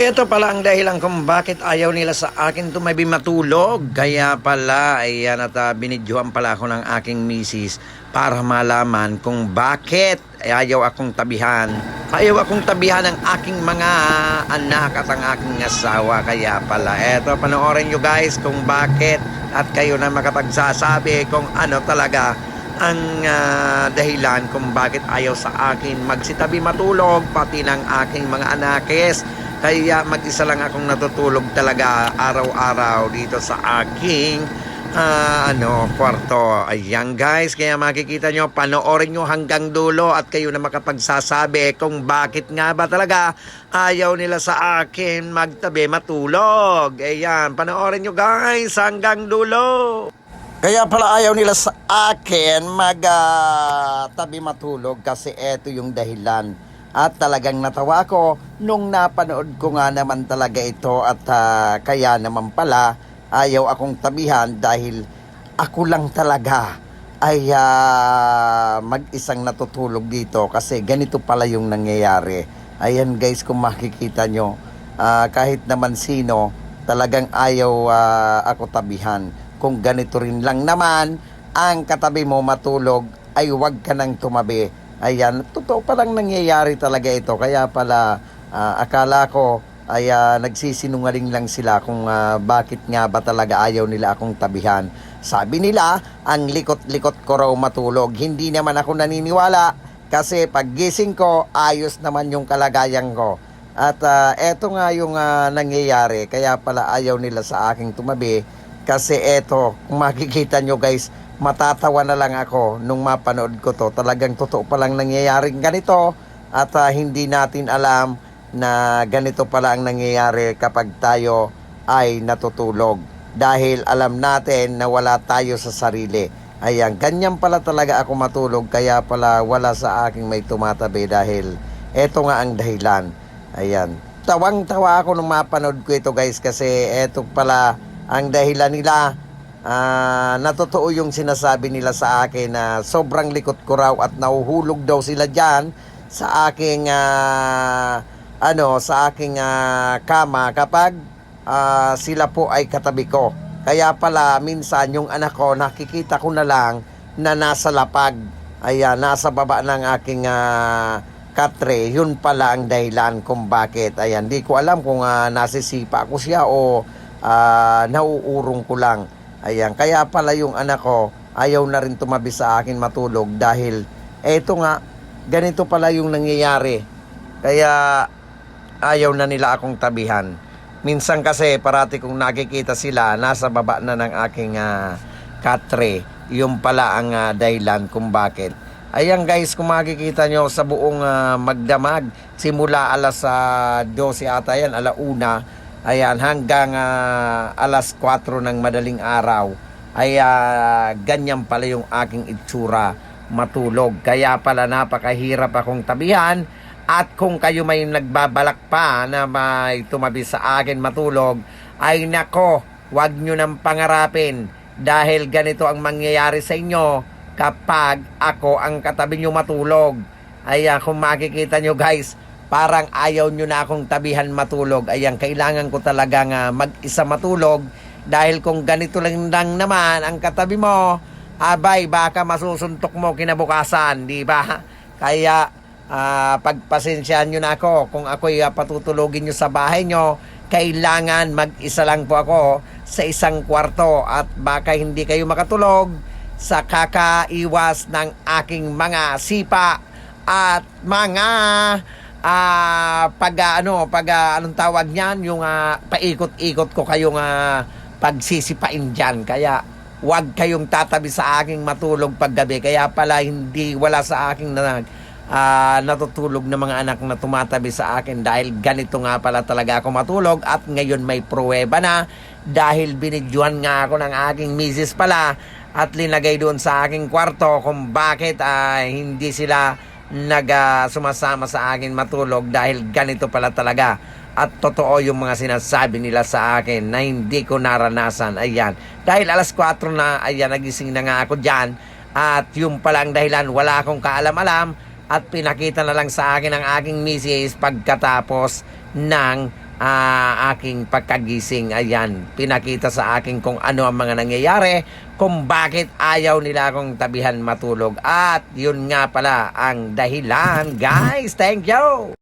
Ito pala ang dahilan kung bakit ayaw nila sa akin tumabi matulog. Kaya pala, ayan at uh, binidyohan pala ako ng aking misis para malaman kung bakit ayaw akong tabihan. Ayaw akong tabihan ng aking mga anak at ang aking asawa. Kaya pala, eto panoorin nyo guys kung bakit at kayo na makapagsasabi kung ano talaga ang ah, dahilan kung bakit ayaw sa akin magsitabi matulog pati ng aking mga anakes. Kaya mag-isa lang akong natutulog talaga araw-araw dito sa aking ah, ano, kwarto. Ayan guys, kaya makikita nyo, panoorin nyo hanggang dulo at kayo na makapagsasabi kung bakit nga ba talaga ayaw nila sa akin magtabi matulog. Ayan, panoorin nyo guys hanggang dulo. Kaya pala ayaw nila sa akin mag-tabi matulog kasi eto yung dahilan. At talagang natawa ko nung napanood ko nga naman talaga ito at ah, kaya naman pala ayaw akong tabihan dahil ako lang talaga ay ah, mag-isang natutulog dito kasi ganito pala yung nangyayari. Ayan guys kung makikita nyo ah, kahit naman sino talagang ayaw ah, ako tabihan. Kung ganito rin lang naman ang katabi mo matulog ay huwag ka nang tumabi. Ayan, totoo palang nangyayari talaga ito. Kaya pala ah, akala ko ay ah, nagsisinungaling lang sila kung ah, bakit nga ba talaga ayaw nila akong tabihan. Sabi nila, ang likot-likot ko raw matulog. Hindi naman ako naniniwala kasi paggising ko, ayos naman yung kalagayan ko. At ah, eto nga yung ah, nangyayari, kaya pala ayaw nila sa aking tumabi. Kasi eto, kung makikita nyo guys, matatawa na lang ako nung mapanood ko to. Talagang totoo palang nangyayaring ganito at ah, hindi natin alam na ganito pala ang nangyayari kapag tayo ay natutulog. Dahil alam natin na wala tayo sa sarili. Ayan, ganyan pala talaga ako matulog kaya pala wala sa aking may tumatabi dahil eto nga ang dahilan. Ayan. Tawang-tawa ako nung mapanood ko ito guys kasi eto pala ang dahilan nila Ah, natotoo yung sinasabi nila sa akin na sobrang likot ko raw at nahuhulog daw sila diyan sa aking ah, ano sa aking ah, kama kapag ah, sila po ay katabi ko. Kaya pala minsan yung anak ko nakikita ko na lang na nasa lapag. Ayan, nasa baba ng aking ah, katre. Yun pala ang dahilan kung bakit. Ayan, di ko alam kung ah, nasisipa ko siya o ah, nauurong ko lang. Ayan, kaya pala yung anak ko ayaw na rin tumabi sa akin matulog dahil eto nga, ganito pala yung nangyayari. Kaya ayaw na nila akong tabihan. Minsan kasi parati kong nakikita sila, nasa baba na ng aking ah, katre. Yung pala ang ah, dahilan kung bakit. Ayan guys, kung makikita nyo sa buong ah, magdamag, simula alas ah, 12 ata yan, alauna, Ayan, hanggang ah, alas 4 ng madaling araw ay ah, ganyan pala yung aking itsura matulog. Kaya pala napakahirap akong tabihan at kung kayo may nagbabalak pa na may tumabi sa akin matulog, ay nako, wag nyo nang pangarapin dahil ganito ang mangyayari sa inyo kapag ako ang katabi nyo matulog. Ayan, kung makikita nyo guys, parang ayaw nyo na akong tabihan matulog. Ayan, kailangan ko talaga nga mag-isa matulog dahil kung ganito lang, lang naman ang katabi mo, abay, baka masusuntok mo kinabukasan, di ba? Kaya, ah, pagpasensyahan nyo na ako kung ako'y ah, patutulogin nyo sa bahay nyo, kailangan mag-isa lang po ako sa isang kwarto at baka hindi kayo makatulog sa kakaiwas ng aking mga sipa at mga ah pag ah, ano pag ah, anong tawag niyan? Yung ah, paikot-ikot ko kayong ah, pagsisipain diyan kaya wag kayong tatabi sa aking matulog paggabi. Kaya pala hindi wala sa aking na ah, natutulog na mga anak na tumatabi sa akin. Dahil ganito nga pala talaga ako matulog at ngayon may pruweba na. Dahil binidyohan nga ako ng aking misis pala at linagay doon sa aking kwarto kung bakit ah, hindi sila nag ah, sumasama sa akin matulog dahil ganito pala talaga. At totoo yung mga sinasabi nila sa akin na hindi ko naranasan. Ayan. Dahil alas 4 na, ayan, nagising na nga ako dyan. At yung palang dahilan, wala akong kaalam-alam. At pinakita na lang sa akin ng aking misis pagkatapos ng ah, aking pagkagising. Ayan, pinakita sa akin kung ano ang mga nangyayari, kung bakit ayaw nila akong tabihan matulog. At yun nga pala ang dahilan. Guys, thank you!